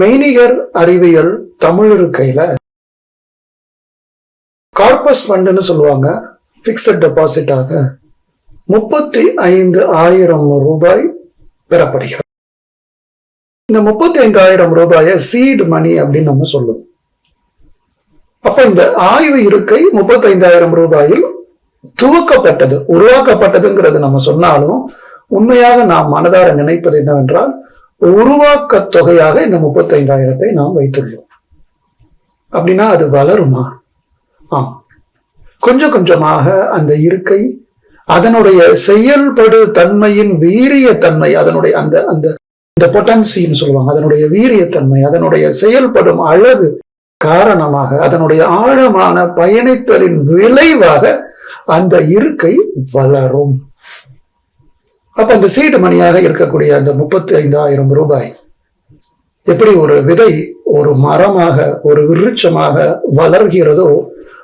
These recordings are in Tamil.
மெய்நிகர் அறிவியல் தமிழ் இருக்கையில கார்பஸ் ஃபண்டுன்னு சொல்லுவாங்க பிக்சட் டெபாசிட்டாக முப்பத்தி ஐந்து ஆயிரம் ரூபாய் பெறப்படுகிறது. இந்த முப்பத்தி ஐந்து ஆயிரம் ரூபாயை சீட் மணி அப்படின்னு நம்ம சொல்லுவோம். அப்ப இந்த ஆய்வு இருக்கை முப்பத்தி ஐந்தாயிரம் ரூபாயில் துவக்கப்பட்டது உருவாக்கப்பட்டதுங்கிறது நம்ம சொன்னாலும் உண்மையாக நாம் மனதார நினைப்பது என்னவென்றால் உருவாக்க தொகையாக இந்த முப்பத்தி ஐந்தாயிரத்தை நாம் வைத்துள்ளோம். அப்படின்னா அது வளருமா? ஆம். கொஞ்சம் கொஞ்சமாக அந்த இருக்கை அதனுடைய செயல்படு தன்மையின் வீரிய தன்மை அதனுடைய அந்த அந்த இந்த பொட்டன்சின்னு சொல்லுவாங்க அதனுடைய வீரியத்தன்மை அதனுடைய செயல்படும் அழகு காரணமாக அதனுடைய ஆழமான பயணித்தலின் விளைவாக அந்த இருக்கை வளரும். அப்ப அந்த சீடு மணியாக இருக்கக்கூடிய அந்த முப்பத்தி ஐந்தாயிரம் ரூபாய் எப்படி ஒரு விதை ஒரு மரமாக ஒரு விருட்சமாக வளர்கிறதோ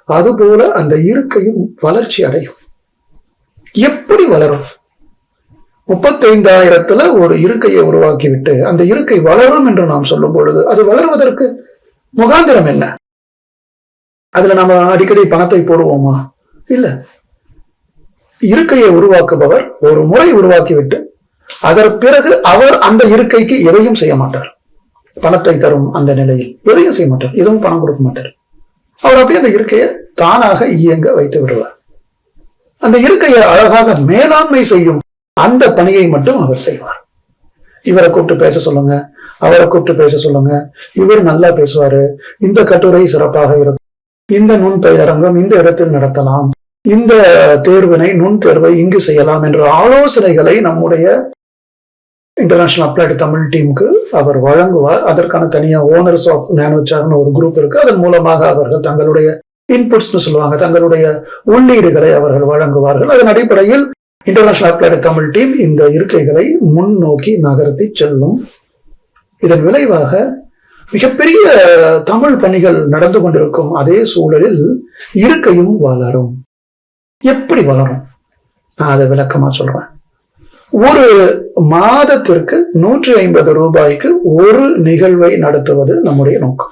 அதுபோல அந்த இருக்கையும் வளர்ச்சி அடையும். எப்படி வளரும்? முப்பத்தைந்தாயிரத்துல ஒரு இருக்கையை உருவாக்கிவிட்டு அந்த இருக்கை வளரும் என்று நாம் சொல்லும் பொழுது அது வளருவதற்கு முகாந்திரம் என்ன? அதுல நம்ம அடிக்கடி பணத்தை போடுவோமா? இல்ல. இருக்கையை உருவாக்குபவர் ஒரு முறை உருவாக்கிவிட்டு அதற்கு பிறகு அவர் அந்த இருக்கைக்கு எதையும் செய்ய மாட்டார். பணத்தை தரும் அந்த நிலையில் எதையும் செய்ய மாட்டார். எதுவும் பணம் கொடுக்க மாட்டார். அவர் அப்படியே அந்த இருக்கையை தானாக இயங்க வைத்து விடுவார். அந்த இருக்கையை அழகாக மேலாண்மை செய்யும் அந்த பணியை மட்டும் அவர் செய்வார். இவரை கூப்பிட்டு பேச சொல்லுங்க அவரை கூப்பிட்டு பேச சொல்லுங்க. இவர் நல்லா பேசுவாரு. இந்த கட்டுரை சிறப்பாக இருக்கும். இந்த நுண் பெயரங்கம் இந்த இடத்தில் நடத்தலாம். இந்த தேர்வினை நுண் தேர்வை இங்கு செய்யலாம் என்ற ஆலோசனைகளை நம்முடைய இன்டர்நேஷனல் அப்ளைடு தமிழ் டீமுக்கு அவர் வழங்குவார். அதற்கான தனியா ஓனர்ஸ் ஆஃப் நேனோச்சார்னு ஒரு குரூப் இருக்கு. அதன் மூலமாக அவர்கள் தங்களுடைய இன்புட்ஸ்னு சொல்லுவாங்க தங்களுடைய உள்ளீடுகளை அவர்கள் வழங்குவார்கள். அதன் அடிப்படையில் இன்டர்நேஷனல் அப்ளைடு தமிழ் டீம் இந்த இருக்கைகளை முன்னோக்கி நகர்த்தி செல்லும். இதன் விளைவாக மிகப்பெரிய தமிழ் பணிகள் நடந்து கொண்டிருக்கும் அதே சூழலில் இருக்கையும் வளரும். எப்படி வளரும்? நான் அதை விளக்கமா சொல்றேன். ஒரு மாதத்திற்கு நூற்றி ஐம்பது ரூபாய்க்கு ஒரு நிகழ்வை நடத்துவது நம்முடைய நோக்கம்.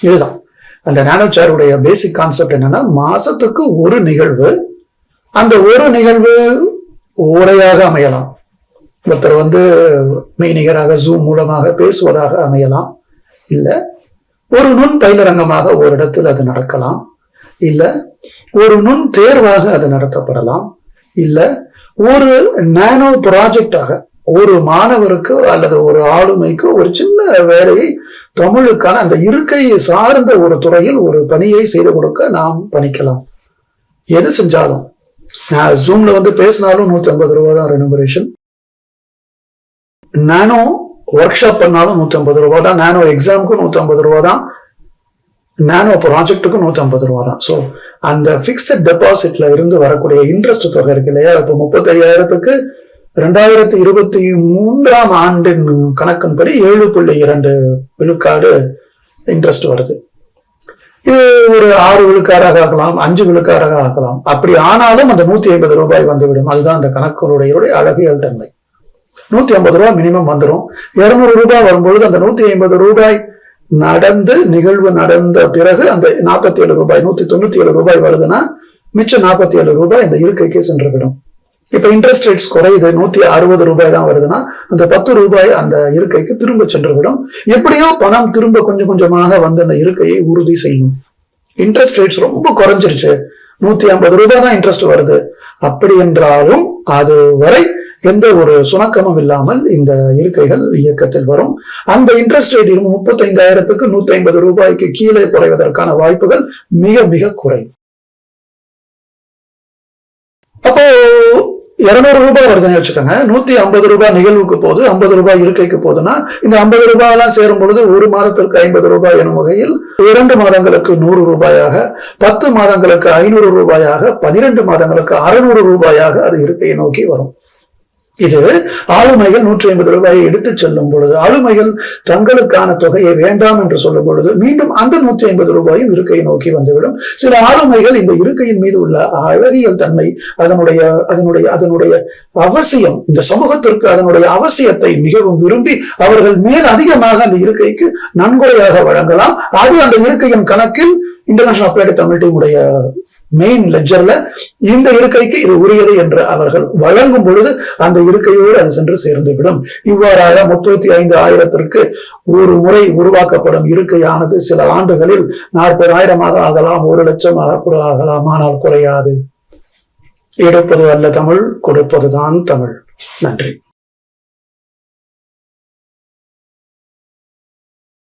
இதுதான். அந்த நானோச்சாருடைய பேசிக் கான்செப்ட் என்னன்னா மாசத்துக்கு ஒரு நிகழ்வு அந்த ஒரு நிகழ்வு உரையாக அமையலாம். ஒருத்தர் வந்து மெய்நிகராக ஜூம் மூலமாக பேசுவதாக அமையலாம். இல்ல ஒரு நுண் பயிலரங்கமாக ஒரு இடத்தில் அது நடக்கலாம். இல்ல ஒரு நுண் தேர்வாக அது நடத்தப்படலாம். இல்ல ஒரு நானோ ப்ராஜெக்டாக ஒரு மாணவருக்கு அல்லது ஒரு ஆளுமைக்கு ஒரு சின்ன வேலையை தமிழுக்கான அந்த இருக்கை சார்ந்த ஒரு துறையில் ஒரு பணியை செய்து கொடுக்க நாம் பணிக்கலாம். எது செஞ்சாலும். நான் ஜூம்ல வந்து பேசினாலும் நூத்தி ஐம்பது ரூபா தான் ரெனுமரேஷன் நானோ ஒர்க் ஷாப் பண்ணாலும் நூத்தி ஐம்பது ரூபா தான். நானோ எக்ஸாமுக்கும் நூத்தி ஐம்பது ரூபா தான். நானோ ப்ராஜெக்ட்டுக்கும் நூத்தி ஐம்பது ரூபா தான். ஸோ அந்த ஃபிக்ஸட் டெபாசிட்ல இருந்து வரக்கூடிய இன்ட்ரெஸ்ட் தொகை இருக்கு இல்லையா? இப்போ முப்பத்தி ஐயாயிரத்துக்கு ரெண்டாயிரத்தி இருபத்தி மூன்றாம் ஆண்டின் கணக்கின்படி ஏழு புள்ளி இரண்டு விழுக்காடு இன்ட்ரெஸ்ட் வருது. இது ஒரு ஆறு விழுக்காடாக ஆகலாம் அஞ்சு விழுக்காடாக ஆகலாம். அப்படி ஆனாலும் அந்த நூத்தி ஐம்பது ரூபாய் வந்துவிடும். அதுதான் அந்த கணக்குடைய அழகியல் தன்மை நூத்தி ஐம்பது ரூபாய் மினிமம் வந்துடும் இருநூறு ரூபாய் வரும்பொழுது அந்த நூத்தி ஐம்பது ரூபாய் நடந்து நிகழ்வு நடந்த பிறகு அந்த நாற்பத்தி ஏழு ரூபாய் நூத்தி தொண்ணூத்தி ஏழு ரூபாய் வருதுன்னா மிச்சம் நாற்பத்தி ஏழு ரூபாய் இந்த இருக்கைக்கே சென்றுவிடும். இப்ப இன்ட்ரெஸ்ட் ரேட்ஸ் குறையுது நூத்தி அறுபது ரூபாய் தான் வருதுன்னா அந்த பத்து ரூபாய் அந்த இருக்கைக்கு திரும்ப சென்றுவிடும். எப்படியோ பணம் திரும்ப கொஞ்சம் கொஞ்சமாக வந்து அந்த இருக்கையை உறுதி செய்யும். இன்ட்ரெஸ்ட் ரேட்ஸ் ரொம்ப குறைஞ்சிருச்சு. நூத்தி ஐம்பது ரூபாய் தான் இன்ட்ரெஸ்ட் வருது. அப்படி என்றாலும் அது வரை எந்த ஒரு சுணக்கமும் இல்லாமல் இந்த இருக்கைகள் இயக்கத்தில் வரும். அந்த இன்ட்ரெஸ்ட் ரேட் முப்பத்தைந்தாயிரத்துக்கு நூத்தி ஐம்பது ரூபாய்க்கு கீழே குறைவதற்கான வாய்ப்புகள் மிக மிக குறைவு அப்போ இருநூறு ரூபாய் வருதுன்னு வச்சுக்கோங்க. நூத்தி ஐம்பது ரூபாய் நிகழ்வுக்கு போகுது ஐம்பது ரூபாய் இருக்கைக்கு போகுதுன்னா இந்த ஐம்பது ரூபாய் எல்லாம் சேரும் பொழுது ஒரு மாதத்திற்கு ஐம்பது ரூபாய் எனும் வகையில் இரண்டு மாதங்களுக்கு நூறு ரூபாயாக பத்து மாதங்களுக்கு ஐநூறு ரூபாயாக பனிரெண்டு மாதங்களுக்கு அறுநூறு ரூபாயாக அது இருக்கையை நோக்கி வரும். இது ஆளுமைகள் நூற்றி ஐம்பது ரூபாயை எடுத்துச் செல்லும் பொழுது ஆளுமைகள் தங்களுக்கான தொகையை வேண்டாம் என்று சொல்லும் பொழுது மீண்டும் அந்த நூற்றி ஐம்பது ரூபாயும் இருக்கையை நோக்கி வந்துவிடும். சில ஆளுமைகள் இந்த இருக்கையின் மீது உள்ள அழகியல் தன்மை அதனுடைய அதனுடைய அதனுடைய அவசியம் இந்த சமூகத்திற்கு அதனுடைய அவசியத்தை மிகவும் விரும்பி அவர்கள் மேல் அதிகமாக அந்த இருக்கைக்கு நன்கொடையாக வழங்கலாம். அது அந்த இருக்கையின் கணக்கில் இன்டர்நேஷனல் அப்ளைடு தமிழ் டீமுடைய மெயின் லெஜர்ல இந்த இருக்கைக்கு இது உரியது என்று அவர்கள் வழங்கும் பொழுது அந்த இருக்கையோடு அது சென்று சேர்ந்துவிடும். இவ்வாறாக முப்பத்தி ஐந்து ஆயிரத்திற்கு ஒரு முறை உருவாக்கப்படும் இருக்கையானது சில ஆண்டுகளில் நாற்பதாயிரமாக ஆகலாம் ஒரு லட்சம் ஆகலாம் ஆனால் குறையாது. எடுப்பது அல்ல தமிழ் கொடுப்பதுதான் தமிழ். நன்றி.